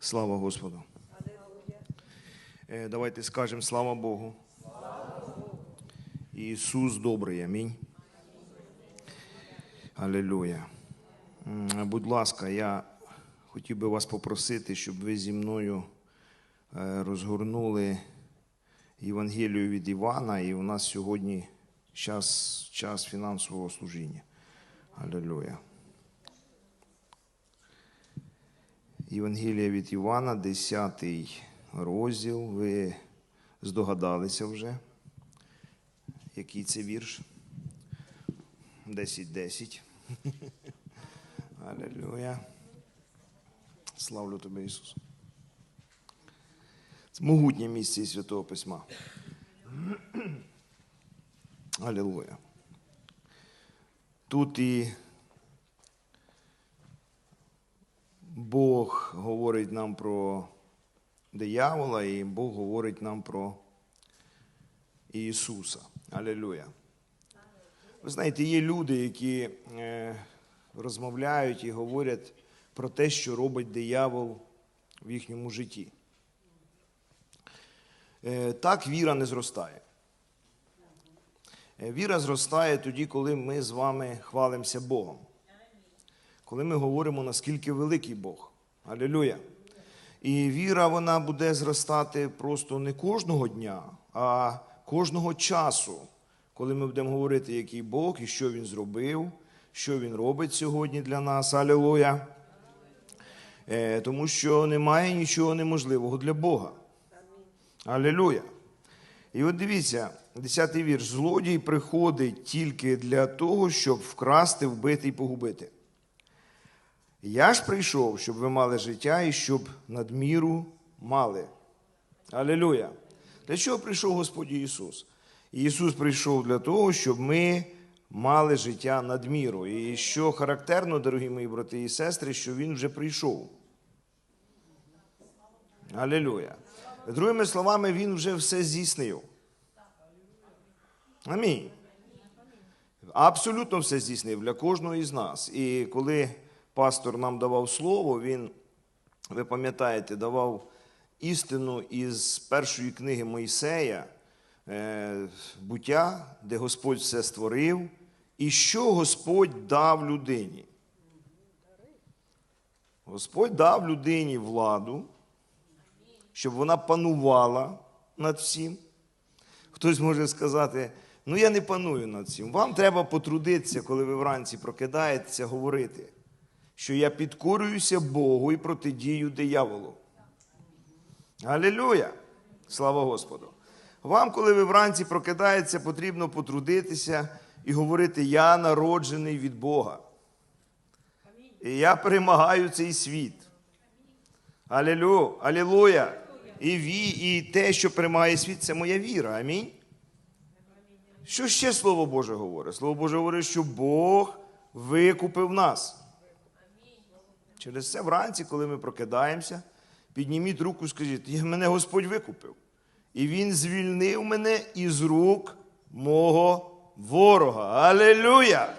Слава Господу. Е, Давайте скажемо слава Богу. Ісус добрий, амінь. Алілуя. Будь ласка, я хотів би вас попросити, щоб ви зі мною е, розгорнули Євангелію від Івана, і у нас сьогодні час, час фінансового служіння. Алілуя. Євангелія від Івана, 10 розділ. Ви здогадалися вже, який це вірш? 10-10. Алілуя. Славлю тебе, Ісус. Це могутнє місце Святого Письма. Алілуя. Тут і Бог говорить нам про диявола, і Бог говорить нам про Ісуса. Алілуя. Ви знаєте, є люди, які е, розмовляють і говорять про те, що робить диявол в їхньому житті. Е, так віра не зростає. Е, Віра зростає тоді, коли ми з вами хвалимося Богом. Коли ми говоримо, наскільки великий Бог. Алілуя. І віра вона буде зростати просто не кожного дня, а кожного часу, коли ми будемо говорити, який Бог і що Він зробив, що Він робить сьогодні для нас. Алілуя. Е, Тому що немає нічого неможливого для Бога. Алілуя. І от дивіться, 10-й вірш. Злодій приходить тільки для того, щоб вкрасти, вбити і погубити. Я ж прийшов, щоб ви мали життя і щоб надміру мали. Алілуя. Для чого прийшов Господь Ісус? Ісус прийшов для того, щоб ми мали життя надміру. І що характерно, дорогі мої брати і сестри, що Він вже прийшов. Алілуя. Другими словами, Він вже все здійснив. Амінь. Абсолютно все здійснив для кожного із нас. І коли пастор нам давав слово, він, ви пам'ятаєте, давав істину із першої книги Мойсея, е, буття, де Господь все створив, і що Господь дав людині. Господь дав людині владу, щоб вона панувала над всім. Хтось може сказати, ну я не паную над цим. Вам треба потрудитися, коли ви вранці прокидаєтеся, говорити, що я підкорююся Богу і протидію дияволу. Алілюя! Слава Господу! Вам, коли ви вранці прокидаєтеся, потрібно потрудитися і говорити: Я народжений від Бога. І я перемагаю цей світ. Алілю, алілуя! І ві, і те, що перемагає світ, це моя віра. Амінь. Що ще Слово Боже говорить? Слово Боже говорить, що Бог викупив нас. Через це вранці, коли ми прокидаємося, підніміть руку скажіть, «Я- мене Господь викупив. І Він звільнив мене із рук мого ворога. Алілюя!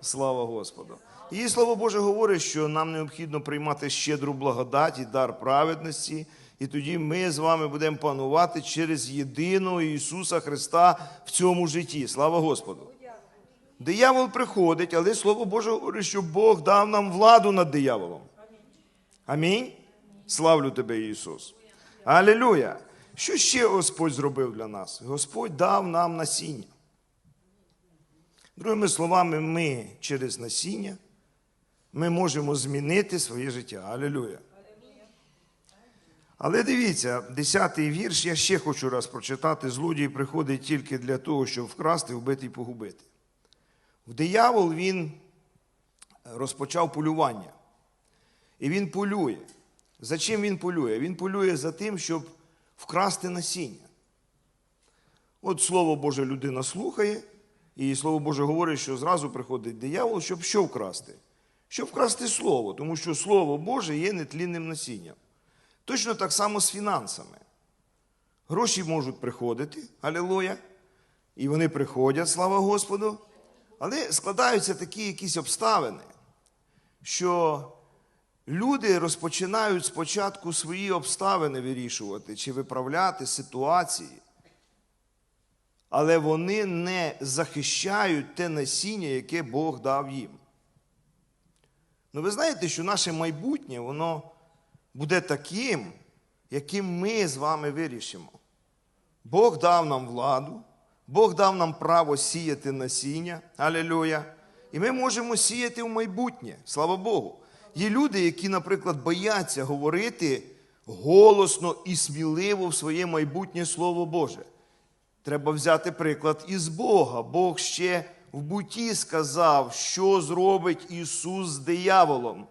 Слава Господу! І Слово Боже говорить, що нам необхідно приймати щедру благодать і дар праведності, і тоді ми з вами будемо панувати через єдиного Ісуса Христа в цьому житті. Слава Господу! Диявол приходить, але Слово Боже говорить, що Бог дав нам владу над дияволом. Амінь. Славлю тебе, Ісус. Алілюя. Що ще Господь зробив для нас? Господь дав нам насіння. Другими словами, ми через насіння ми можемо змінити своє життя. Алілюя. Але дивіться, 10-й вірш, я ще хочу раз прочитати. Злодій приходить тільки для того, щоб вкрасти, вбити і погубити. В диявол він розпочав полювання. І він полює. За чим він полює? Він полює за тим, щоб вкрасти насіння. От Слово Боже людина слухає, і Слово Боже говорить, що зразу приходить диявол, щоб що вкрасти? Щоб вкрасти Слово, тому що Слово Боже є нетлінним насінням. Точно так само з фінансами. Гроші можуть приходити, алілуя, і вони приходять, слава Господу. Але складаються такі якісь обставини, що Люди розпочинають спочатку свої обставини вирішувати чи виправляти ситуації, але вони не захищають те насіння, яке Бог дав їм. Ну, ви знаєте, що наше майбутнє, воно буде таким, яким ми з вами вирішимо. Бог дав нам владу, Бог дав нам право сіяти насіння, алілюя. І ми можемо сіяти в майбутнє, слава Богу. Є люди, які, наприклад, бояться говорити голосно і сміливо в своє майбутнє Слово Боже. Треба взяти приклад із Бога. Бог ще в буті сказав, що зробить Ісус з дияволом.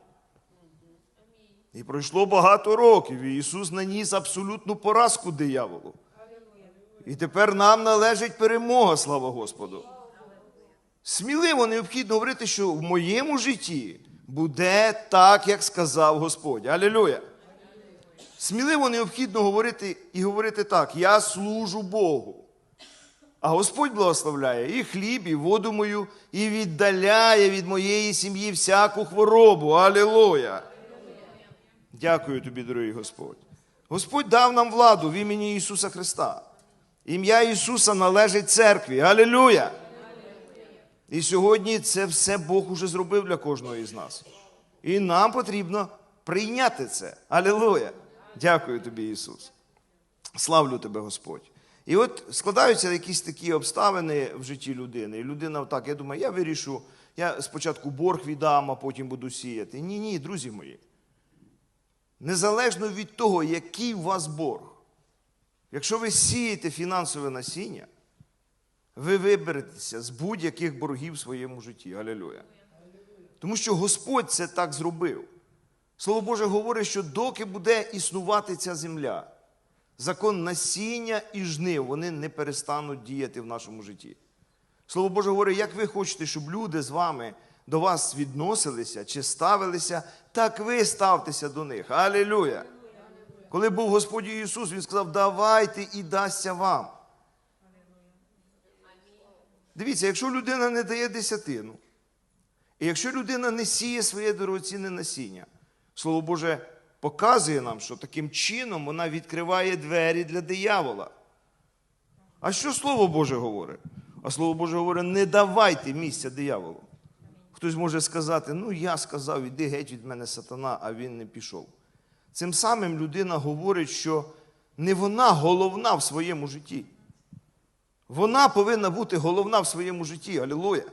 І пройшло багато років, і Ісус наніс абсолютну поразку дияволу. І тепер нам належить перемога, слава Господу. Сміливо необхідно говорити, що в моєму житті буде так, як сказав Господь. Алілуя. Сміливо необхідно говорити і говорити так: я служу Богу. А Господь благословляє і хліб, і воду мою, і віддаляє від моєї сім'ї всяку хворобу. Алілуя. Дякую тобі, дорогий Господь. Господь дав нам владу в імені Ісуса Христа. Ім'я Ісуса належить церкві. Алілуя! І сьогодні це все Бог уже зробив для кожного із нас. І нам потрібно прийняти це. Алілуя! Дякую тобі, Ісус. Славлю тебе, Господь. І от складаються якісь такі обставини в житті людини. І людина так, я думаю, я вирішу, я спочатку борг віддам, а потім буду сіяти. Ні, ні, друзі мої. Незалежно від того, який у вас борг, якщо ви сієте фінансове насіння, ви виберетеся з будь-яких боргів в своєму житті. Алілуя. Тому що Господь це так зробив. Слово Боже говорить, що доки буде існувати ця земля, закон насіння і жнив, вони не перестануть діяти в нашому житті. Слово Боже говорить, як ви хочете, щоб люди з вами до вас відносилися чи ставилися, так ви ставтеся до них. Алілуя! Коли був Господь Ісус, Він сказав, давайте і дасться вам. Дивіться, якщо людина не дає десятину, і якщо людина не сіє своє дорогоцінне насіння, Слово Боже показує нам, що таким чином вона відкриває двері для диявола. А що Слово Боже говорить? А Слово Боже говорить, не давайте місця дияволу. Хтось може сказати, ну я сказав, іди геть від мене сатана, а він не пішов. Цим самим людина говорить, що не вона головна в своєму житті. Вона повинна бути головна в своєму житті. Алілуя.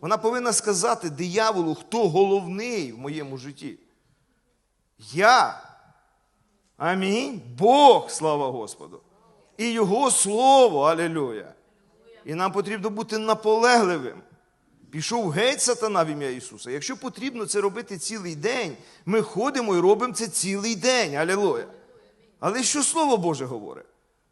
Вона повинна сказати дияволу, хто головний в моєму житті. Я. Амінь. Бог, слава Господу. І Його Слово, Алілуя. І нам потрібно бути наполегливим. Пішов геть сатана в ім'я Ісуса. Якщо потрібно це робити цілий день, ми ходимо і робимо це цілий день. Алілуя. Але що Слово Боже говорить?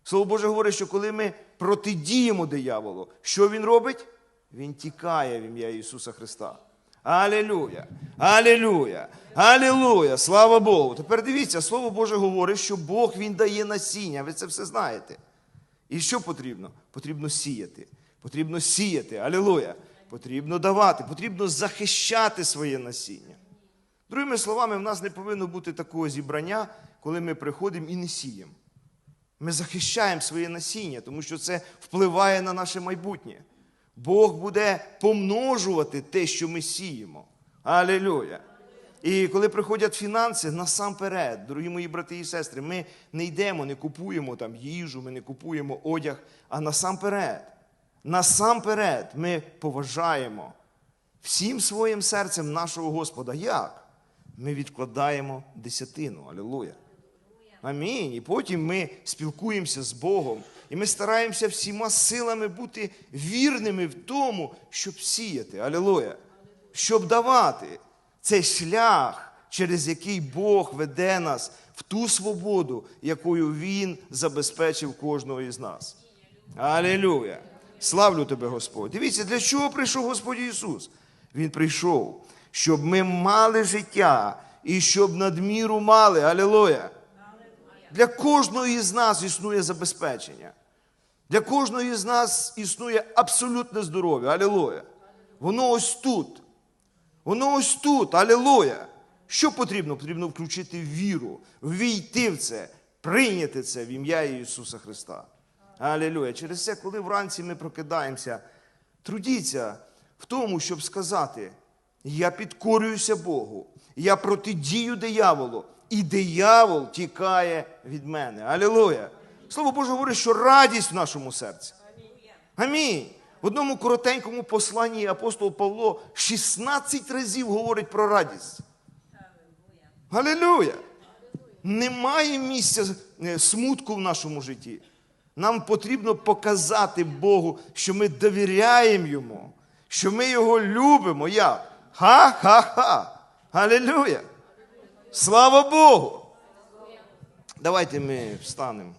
Слово Боже говорить, що коли ми протидіємо дияволу, що він робить? Він тікає в ім'я Ісуса Христа. Алілуя! Алілуя! Алілуя! Слава Богу! Тепер дивіться, Слово Боже говорить, що Бог Він дає насіння. Ви це все знаєте. І що потрібно? Потрібно сіяти. Потрібно сіяти. Алілуя! Потрібно давати, потрібно захищати своє насіння. Другими словами, в нас не повинно бути такого зібрання, коли ми приходимо і не сіємо. Ми захищаємо своє насіння, тому що це впливає на наше майбутнє. Бог буде помножувати те, що ми сіємо. Алілюя! І коли приходять фінанси, насамперед, дорогі мої брати і сестри, ми не йдемо, не купуємо там їжу, ми не купуємо одяг, а насамперед, насамперед ми поважаємо всім своїм серцем нашого Господа. Як? Ми відкладаємо десятину. Алілуя! Амінь. І потім ми спілкуємося з Богом, і ми стараємося всіма силами бути вірними в тому, щоб сіяти. Алілуя. Щоб давати цей шлях, через який Бог веде нас в ту свободу, якою Він забезпечив кожного із нас. Алілуя. Славлю тебе, Господь. Дивіться, для чого прийшов Господь Ісус? Він прийшов, щоб ми мали життя і щоб надміру мали. Алілуя. Для кожного із нас існує забезпечення. Для кожного із нас існує абсолютне здоров'я. Алілуя. Воно ось тут. Воно ось тут. Алілуя. Що потрібно? Потрібно включити віру, ввійти в це, прийняти це в ім'я Ісуса Христа. Алілюя. Через це, коли вранці ми прокидаємося, трудіться в тому, щоб сказати: я підкорююся Богу, я протидію дияволу, і диявол тікає від мене. Алілуя. Слово Боже говорить, що радість в нашому серці. Амінь. В одному коротенькому посланні апостол Павло 16 разів говорить про радість. Галилюя! Немає місця е, смутку в нашому житті. Нам потрібно показати Богу, що ми довіряємо Йому, що ми Його любимо. Я. Ха-ха-ха! Галілюя! Слава Богу! Давайте ми встанемо.